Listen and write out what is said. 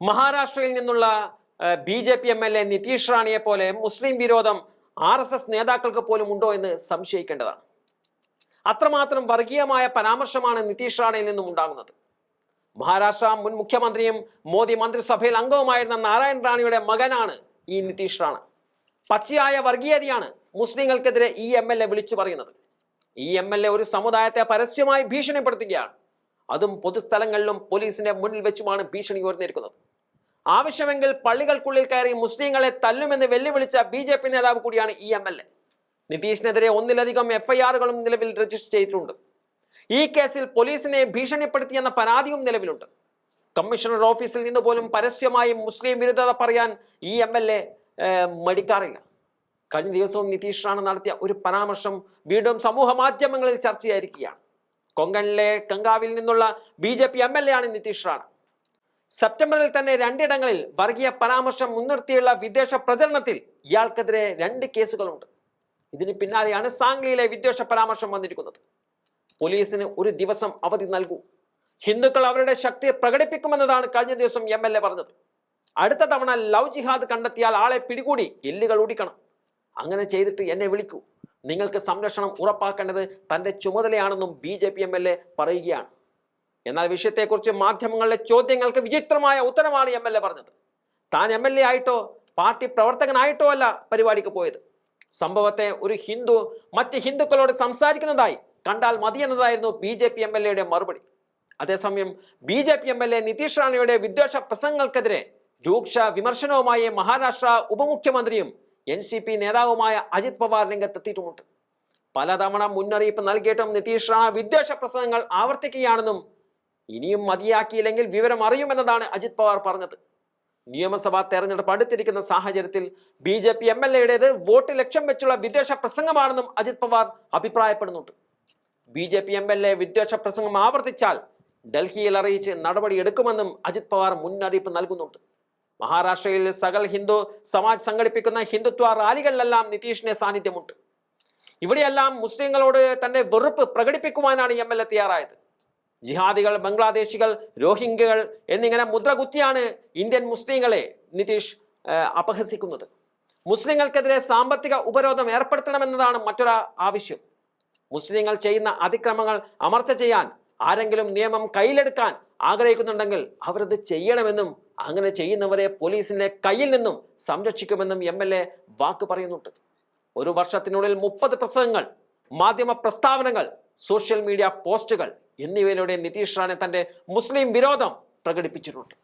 മഹാരാഷ്ട്രയിൽ നിന്നുള്ള B J P M L A Nitesh റാണിയെ പോലെ മുസ്ലിം വിരോധം ആർ എസ് എസ് നേതാക്കൾക്ക് പോലും ഉണ്ടോ എന്ന് സംശയിക്കേണ്ടതാണ്. അത്രമാത്രം വർഗീയമായ പരാമർശമാണ് നിതീഷ് റാണിയിൽ നിന്നും ഉണ്ടാകുന്നത്. മഹാരാഷ്ട്ര മുൻ മുഖ്യമന്ത്രിയും മോദി മന്ത്രിസഭയിൽ അംഗവുമായിരുന്ന നാരായൺ റാണിയുടെ മകനാണ് ഈ നിതീഷ് റാണ. പച്ചയായ വർഗീയതയാണ് മുസ്ലിങ്ങൾക്കെതിരെ ഈ എം എൽ എ വിളിച്ചു പറയുന്നത്. ഈ എം എൽ എ ഒരു സമുദായത്തെ പരസ്യമായി ഭീഷണിപ്പെടുത്തുകയാണ്. അതും പൊതുസ്ഥലങ്ങളിലും പോലീസിന്റെ മുന്നിൽ വെച്ചുമാണ് ഭീഷണി ഉയർന്നിരിക്കുന്നത്. ആവശ്യമെങ്കിൽ പള്ളികൾക്കുള്ളിൽ കയറി മുസ്ലിങ്ങളെ തല്ലുമെന്ന് വെല്ലുവിളിച്ച ബി ജെ പി നേതാവ് കൂടിയാണ് ഈ എം എൽ എ. നിതീഷിനെതിരെ ഒന്നിലധികം എഫ്ഐആറുകളും നിലവിൽ രജിസ്റ്റർ ചെയ്തിട്ടുണ്ട്. ഈ കേസിൽ പോലീസിനെ ഭീഷണിപ്പെടുത്തിയെന്ന പരാതിയും നിലവിലുണ്ട്. കമ്മീഷണർ ഓഫീസിൽ നിന്ന് പോലും പരസ്യമായി മുസ്ലിം വിരുദ്ധത പറയാൻ ഈ എം എൽ എ മടിക്കാറില്ല. കഴിഞ്ഞ ദിവസവും നിതീഷ് റാണ നടത്തിയ ഒരു പരാമർശം വീണ്ടും സമൂഹ മാധ്യമങ്ങളിൽ ചർച്ചയായിരിക്കുകയാണ്. കൊങ്കണിലെ കങ്കാവിൽ നിന്നുള്ള B J P M L A ആണ് നിതീഷ് റാണ. സെപ്റ്റംബറിൽ തന്നെ രണ്ടിടങ്ങളിൽ വർഗീയ പരാമർശം മുൻനിർത്തിയുള്ള വിദേശ പ്രചരണത്തിൽ ഇയാൾക്കെതിരെ രണ്ട് കേസുകളുണ്ട്. ഇതിന് പിന്നാലെയാണ് സാംഗ്ലിയിലെ വിദ്വേഷ പരാമർശം വന്നിരിക്കുന്നത്. പോലീസിന് ഒരു ദിവസം അവധി നൽകൂ. ഹിന്ദുക്കൾ അവരുടെ ശക്തി പ്രകടിപ്പിക്കുമെന്നതാണ് കഴിഞ്ഞ ദിവസം എം എൽ എ പറഞ്ഞത്. അടുത്ത തവണ ലവ് ജിഹാദ് കണ്ടെത്തിയാൽ ആളെ പിടികൂടി എല്ലുകൾ ഓടിക്കണം അങ്ങനെ ചെയ്തിട്ട് എന്നെ വിളിക്കൂ. നിങ്ങൾക്ക് സംരക്ഷണം ഉറപ്പാക്കേണ്ടത് തന്റെ ചുമതലയാണെന്നും B J P M L A പറയുകയാണ്. എന്നാൽ വിഷയത്തെക്കുറിച്ച് മാധ്യമങ്ങളിലെ ചോദ്യങ്ങൾക്ക് വിചിത്രമായ ഉത്തരമാണ് എം എൽ എ പറഞ്ഞത്. താൻ എം എൽ എ ആയിട്ടോ പാർട്ടി പ്രവർത്തകനായിട്ടോ അല്ല പരിപാടിക്ക് പോയത്. സംഭവത്തെ ഒരു ഹിന്ദു മറ്റ് ഹിന്ദുക്കളോട് സംസാരിക്കുന്നതായി കണ്ടാൽ മതിയെന്നതായിരുന്നു B J P M L എയുടെ മറുപടി. അതേസമയം B J P M L A Nitesh റാണിയുടെ വിദ്വേഷ പ്രസംഗങ്ങൾക്കെതിരെ രൂക്ഷ വിമർശനവുമായി മഹാരാഷ്ട്ര ഉപമുഖ്യമന്ത്രിയും എൻ സി പി നേതാവുമായ അജിത് പവാർ രംഗത്തെത്തിയിട്ടുമുണ്ട് പലതവണ മുന്നറിയിപ്പ് നൽകിയിട്ടും നിതീഷ് റാണ വിദ്വേഷ പ്രസംഗങ്ങൾ ആവർത്തിക്കുകയാണെന്നും ഇനിയും മതിയാക്കിയില്ലെങ്കിൽ വിവരം അറിയുമെന്നതാണ് അജിത് പവാർ പറഞ്ഞത്. നിയമസഭാ തെരഞ്ഞെടുപ്പ് അടുത്തിരിക്കുന്ന സാഹചര്യത്തിൽ B J P M L എയുടേത് vote ലക്ഷ്യം വെച്ചുള്ള വിദ്വേഷ പ്രസംഗമാണെന്നും Ajit Pawar അഭിപ്രായപ്പെടുന്നുണ്ട്. B J P M L A വിദ്വേഷ പ്രസംഗം ആവർത്തിച്ചാൽ ഡൽഹിയിൽ അറിയിച്ച് നടപടിയെടുക്കുമെന്നും അജിത് പവാർ മുന്നറിയിപ്പ് നൽകുന്നുണ്ട്. മഹാരാഷ്ട്രയിൽ സകൽ ഹിന്ദു സമാജ് സംഘടിപ്പിക്കുന്ന ഹിന്ദുത്വ റാലികളിലെല്ലാം നിതീഷിന്റെ സാന്നിധ്യമുണ്ട്. ഇവിടെയെല്ലാം മുസ്ലിങ്ങളോട് തന്റെ വെറുപ്പ് പ്രകടിപ്പിക്കുവാനാണ് എം എൽ എ തയ്യാറായത്. ജിഹാദികൾ ബംഗ്ലാദേശികൾ രോഹിംഗ്യകൾ എന്നിങ്ങനെ മുദ്രകുത്തിയാണ് ഇന്ത്യൻ മുസ്ലിങ്ങളെ നിതീഷ് അപഹസിക്കുന്നത്. മുസ്ലിങ്ങൾക്കെതിരെ സാമ്പത്തിക ഉപരോധം ഏർപ്പെടുത്തണമെന്നതാണ് മറ്റൊരു ആവശ്യം. മുസ്ലിങ്ങൾ ചെയ്യുന്ന അതിക്രമങ്ങൾ അമർച്ച ചെയ്യാൻ ആരെങ്കിലും നിയമം കയ്യിലെടുക്കാൻ ആഗ്രഹിക്കുന്നുണ്ടെങ്കിൽ അവരത് ചെയ്യണമെന്നും അങ്ങനെ ചെയ്യുന്നവരെ പോലീസിന്റെ കയ്യിൽ നിന്നും സംരക്ഷിക്കുമെന്നും എം എൽ എ വാക്ക് പറയുന്നുണ്ട്. ഒരു വർഷത്തിനുള്ളിൽ മുപ്പത് പ്രസംഗങ്ങൾ മാധ്യമ പ്രസ്താവനകൾ സോഷ്യൽ മീഡിയ പോസ്റ്റുകൾ എന്നിവയിലൂടെ നിതീഷ് റാണെ തന്റെ മുസ്ലിം വിരോധം പ്രകടിപ്പിച്ചിട്ടുണ്ട്.